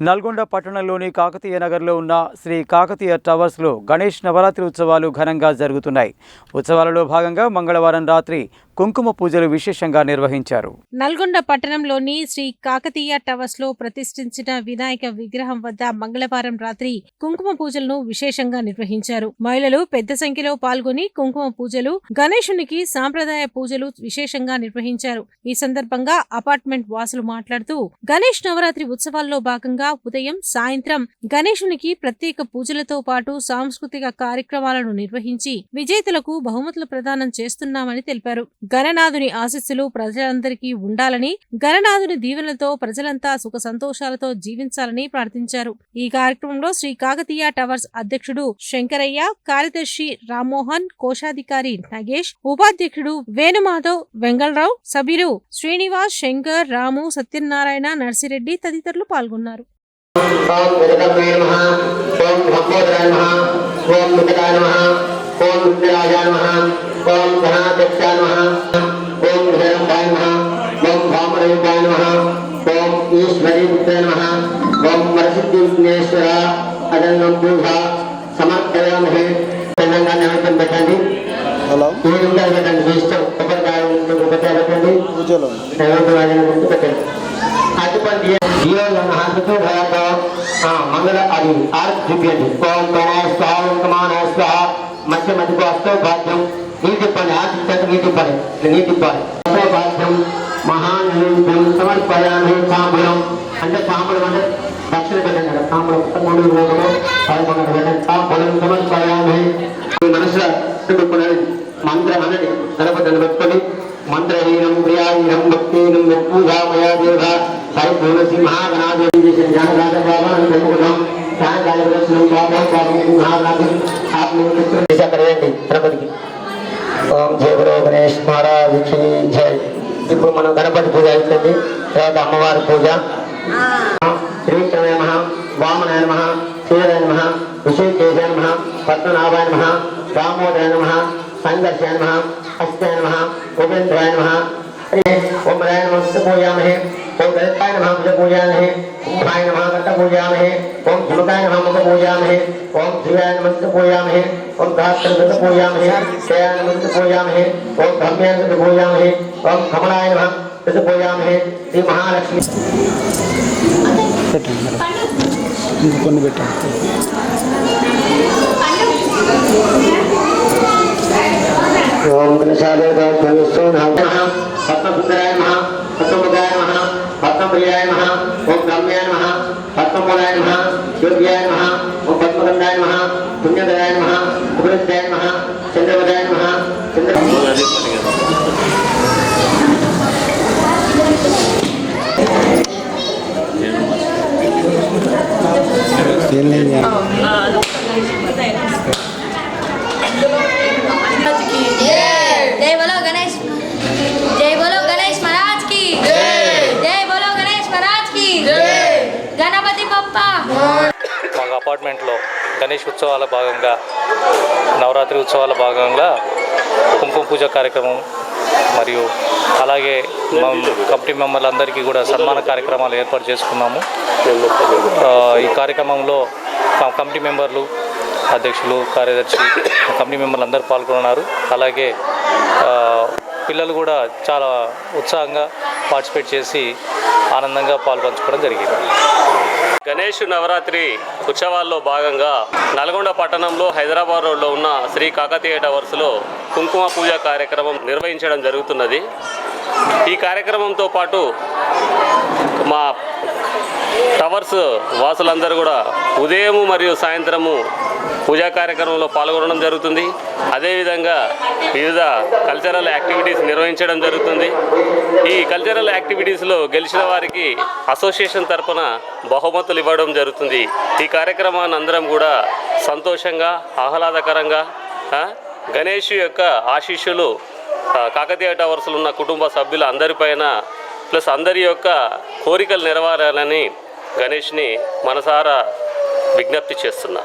నల్గొండ పట్టణంలోని కాకతీయ నగర్లో ఉన్న శ్రీ కాకతీయ టవర్స్లో గణేష్ నవరాత్రి ఉత్సవాలు ఘనంగా జరుగుతున్నాయి. ఉత్సవాలలో భాగంగా మంగళవారం రాత్రి కుంకుమ పూజలు విశేషంగా నిర్వహించారు. నల్గొండ పట్టణంలోని శ్రీ కాకతీయ టవర్స్లో ప్రతిష్ఠించిన వినాయక విగ్రహం వద్ద మంగళవారం రాత్రి కుంకుమ పూజలను విశేషంగా నిర్వహించారు. మహిళలు పెద్ద సంఖ్యలో పాల్గొని కుంకుమ పూజలు గణేశునికి సాంప్రదాయ పూజలు విశేషంగా నిర్వహించారు. ఈ సందర్భంగా అపార్ట్మెంట్ వాసులు మాట్లాడుతూ గణేష్ నవరాత్రి ఉత్సవాల్లో భాగంగా ఉదయం సాయంత్రం గణేశునికి ప్రత్యేక పూజలతో పాటు సాంస్కృతిక కార్యక్రమాలను నిర్వహించి విజేతలకు బహుమతులు ప్రదానం చేస్తున్నామని తెలిపారు. గణనాథుని ఆశస్సులు ప్రజలందరికీ ఉండాలని గణనాథుని దీవెనలతో ప్రజలంతా సుఖ సంతోషాలతో జీవించాలని ప్రార్థించారు. ఈ కార్యక్రమంలో శ్రీ కాకతీయ టవర్స్ అధ్యక్షుడు శంకరయ్య కార్యదర్శి రామ్మోహన్ కోశాధికారి నగేష్ ఉపాధ్యక్షుడు వేణుమాధవ్ వెంగళరావు సభ్యులు శ్రీనివాస్ శంకర్ రాము సత్యనారాయణ నర్సిరెడ్డి తదితరులు పాల్గొన్నారు. ओम उदकमय नमः ओम भगवतराय नमः ओम मुदकाय नमः ओम मुद्राजाय नमः ओम धनाध्यक्षाय नमः ओम हृदयंगाय नमः ओम भामरेंगाय नमः ओम ईश्वरी पुत्राय नमः ओम वरसिद्धिविघ्नेश्वर अदंगम पूजा समर्पयामहे। तेलंगाना में बचाने హాస్పిటల్ భయాతో మంగళ అది ఆర్ట్ చూపించండి ఓం ప్రణాయ స్వాహ ఓం కమానాయ స్వాహ మధ్య మధ్యకు అస్తో భాగ్యం నీటి పని ఆర్ట్ నీటి పని నీటి పని అస్తో భాగ్యం మహానైవేద్యం సమర్పయామి సాంబులం అంటే సాంబులం అంటే దక్షిణ పెట్టండి కదా తాంబూలం మూడు రోజులు పదకొండు పెట్టండి తాంబూలం సమర్పయామి మనసులో పెట్టుకున్నది మంత్రం అన్నది గణపతిని పెట్టుకొని మంత్రహీనం ప్రియాహీనం భక్తిహీనం పూజామయా దేవ పరిపూర్ణ సింహాగణాదేవి చేసిన జ్ఞానరాజ బాబాను తెలుగుదాం సాయంకాల దర్శనం బాబా బాబు మహారాజు ఆత్మ కరేయండి గణపతికి ఓం జయ గురు గణేష్ మహారాజ్ కి జై ఇప్పుడు మనం గణపతి పూజ అవుతుంది తర్వాత అమ్మవారి పూజ శ్రీకృష్ణాయ నమ వామనాయ నమ శ్రీరాయ నమ విశేషేశాయ నమ పద్మనాభాయ నమ దామోదరాయ నమ సంఘర్షాయ నమ అస్తాయ నమ ఉపేంద్రాయ నమ ఓం రాయ నమ పూజామహే ఓం దళితాయ నమ పూజ పూజామహే కుంభాయ నమ కట్ట పూజామహే ఓం ధృతాయ నమ ముఖ పూజామహే ఓం శ్రీయాయ నమ పూజామహే ఓం సహస్రకృత పూజామహే శ్రేయాయ నమ పూజామహే ఓం బ్రహ్మ్యాయ నమ పూజామహే ఓం కమలాయ నమ కృత పూజామహే శ్రీ మహాలక్ష్మి పెట్టండి మేడం ఇంకా కొన్ని పెట్టండి ఓం గణశాలే నమః పద్మసుందరాయ నమః आत्मपदाय नमः योग्याय नमः और पद्मगंधाय नमः पुण्यदयाय नमः उपनिषदाय नमः चंद्रवदाय नमः चंद्र Thank you. అపార్ట్మెంట్లో గణేష్ ఉత్సవాల భాగంగా నవరాత్రి ఉత్సవాల భాగంగా కుంకుమ పూజ కార్యక్రమం మరియు అలాగే మా కమిటీ మెంబర్లందరికీ కూడా సన్మాన కార్యక్రమాలు ఏర్పాటు చేసుకున్నాము. ఈ కార్యక్రమంలో కమిటీ మెంబర్లు అధ్యక్షులు కార్యదర్శి కమిటీ మెంబర్లు అందరూ పాల్గొన్నారు. అలాగే పిల్లలు కూడా చాలా ఉత్సాహంగా పార్టిసిపేట్ చేసి ఆనందంగా పాల్పంచుకోవడం జరిగింది. గణేష్ నవరాత్రి ఉత్సవాల్లో భాగంగా నల్గొండ పట్టణంలో హైదరాబాద్ రోడ్లో ఉన్న శ్రీ కాకతీయ టవర్స్లో కుంకుమ పూజ కార్యక్రమం నిర్వహించడం జరుగుతున్నది. ఈ కార్యక్రమంతో పాటు మా టవర్స్ వాసులందరూ కూడా ఉదయము మరియు సాయంత్రము పూజా కార్యక్రమంలో పాల్గొనడం జరుగుతుంది. అదేవిధంగా వివిధ కల్చరల్ యాక్టివిటీస్ నిర్వహించడం జరుగుతుంది. ఈ కల్చరల్ యాక్టివిటీస్లో గెలిచిన వారికి అసోసియేషన్ తరఫున బహుమతులు ఇవ్వడం జరుగుతుంది. ఈ కార్యక్రమాన్ని అందరం కూడా సంతోషంగా ఆహ్లాదకరంగా గణేష్ యొక్క ఆశీస్సులు కాకతీయ టవర్స్లో ఉన్న కుటుంబ సభ్యుల అందరిపైన ప్లస్ అందరి యొక్క కోరికలు నెరవేరాలని గణేష్ని మనసారా విజ్ఞప్తి చేస్తున్నా